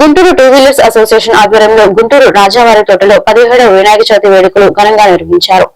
Guntur two wheelers association ఆధ్వర్యంలో గుంటూరు రాజావారి తోటలో పదిహేడవ వినాయక చవితి వేడుకలు ఘనంగా నిర్వహించారు.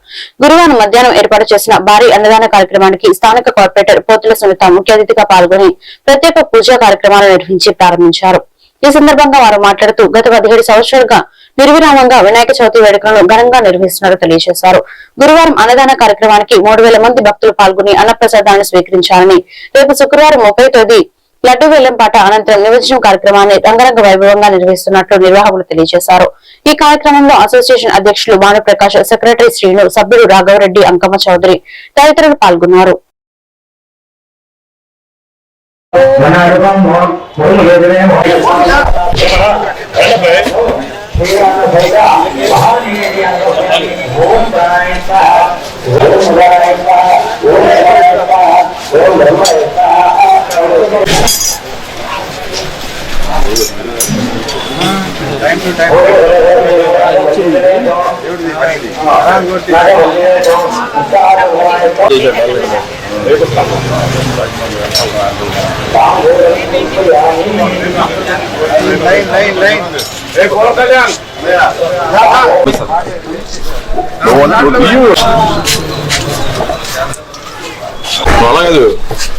గురువారం మధ్యాహ్నం ఏర్పాటు చేసిన భారీ అన్నదాన కార్యక్రమానికి స్థానిక కార్పొరేటర్ పోతుల సునీత ముఖ్య అతిథిగా పాల్గొని ప్రత్యేక పూజా కార్యక్రమాలు నిర్వహించి ప్రారంభించారు. ఈ సందర్భంగా వారు మాట్లాడుతూ గత పదిహేడు సంవత్సరాలుగా నిర్విరామంగా వినాయక చవితి వేడుకలను ఘనంగా నిర్వహిస్తున్నారు తెలియజేశారు. గురువారం అన్నదాన కార్యక్రమానికి మూడు వేల మంది భక్తులు పాల్గొని అన్నప్రసాదాన్ని స్వీకరించారని రేపు శుక్రవారం ముప్పై తేదీ లడ్డు వేలం అనంతరం నిమజ్జనం కార్యక్రమాన్ని రంగరంగ వైభవంగా నిర్వహిస్తున్నట్లు నిర్వాహకులు తెలియజేశారు. ఈ కార్యక్రమంలో అసోసియేషన్ అధ్యక్షులు భానుప్రకాష్ సెక్రటరీ శ్రీను సభ్యుడు రాఘవరెడ్డి అంకమ్మ చౌదరి తదితరులు పాల్గొన్నారు. అలా కాదు ఇప్పుడు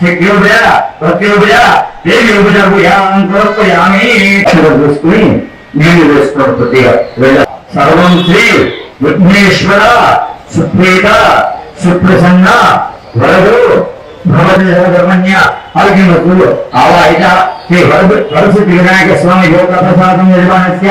శక్యోభయ ప్రత్యోభయ దేవ్యోభయ భూయాం ప్రవర్తయామి చూసుకుని నీళ్ళు వేసుకోవడం కొద్దిగా వెళ్ళ. సర్వం శ్రీ విఘ్నేశ్వర సుప్రీత సుప్రసన్న వరదు సర్వధర్మన్య ఆరోగ్యమస్తు ఆవాహిత శ్రీ వరసిద్ధి వినాయక స్వామి యోగ ప్రసాదం నిర్మాణస్య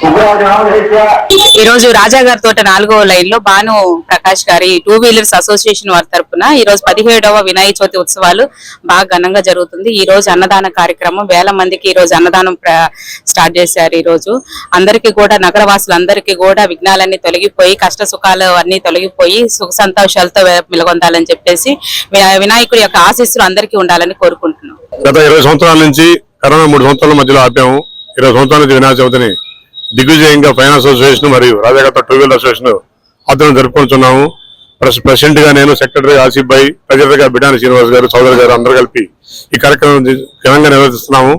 ఈ రోజు రాజా గారి తోట నాలుగవ లైన్లో భాను ప్రకాష్ గారి టూ వీలర్స్ అసోసియేషన్ వారి తరపున ఈ రోజు పదిహేడవ వినాయక చవితి ఉత్సవాలు బాగా ఘనంగా జరుగుతుంది. ఈ రోజు అన్నదాన కార్యక్రమం వేల మందికి ఈ రోజు అన్నదానం స్టార్ట్ చేశారు ఈ రోజు అందరికీ కూడా నగరవాసులందరికీ కూడా విఘ్నాలన్నీ తొలగిపోయి కష్ట సుఖాలు అన్ని తొలగిపోయి సుఖ సంతోషాలతో మెలగొందాలని చెప్పేసి వినాయకుడి యొక్క ఆశీస్సులు అందరికీ ఉండాలని కోరుకుంటున్నాం. గత ఇరవై సంవత్సరాల నుంచి కరోనా మూడు సంవత్సరాల మధ్యలో ఆపాము. ఇరవై సంవత్సరాల నుంచి వినాయక చవితిని దిగ్విజయంగా ఫైనాన్స్ అసోసియేషన్ మరియు రాజాగత టూ వీలర్ అసోసియేషన్ ఆధ్వర్యం జరుపుకుంటున్నాము ప్రెస్- ప్రెసిడెంట్గా నేను సెక్రటరీ ఆసిఫ్ భాయ్ ప్రజలుగా బిడాని శ్రీనివాస్ గారు చౌదరి గారు అందరూ కలిపి ఈ కార్యక్రమం ఘనంగా నిర్వహిస్తున్నాము.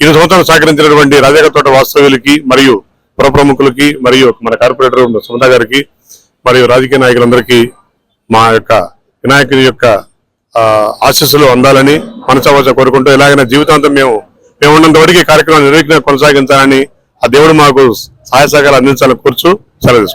ఈ సంవత్సరం సహకరించినటువంటి రాజాగత తోట వాస్తవ్యులకి మరియు పుర ప్రముఖులకి మరియు మన కార్పొరేటర్ సుమత గారికి మరియు రాజకీయ నాయకులందరికీ మా యొక్క వినాయకుడి యొక్క ఆశస్సులు ఆశీస్సులు అందాలని మనసవాస కోరుకుంటూ ఇలాగైనా జీవితాంతం మేము మేము ఉన్నంత వరకు ఈ కార్యక్రమం నిర్విఘ్నంగా కొనసాగించాలని ఆ దేవుడు మాకు సహాయ సహకారాలు అందించాలని కూర్చు సెలవు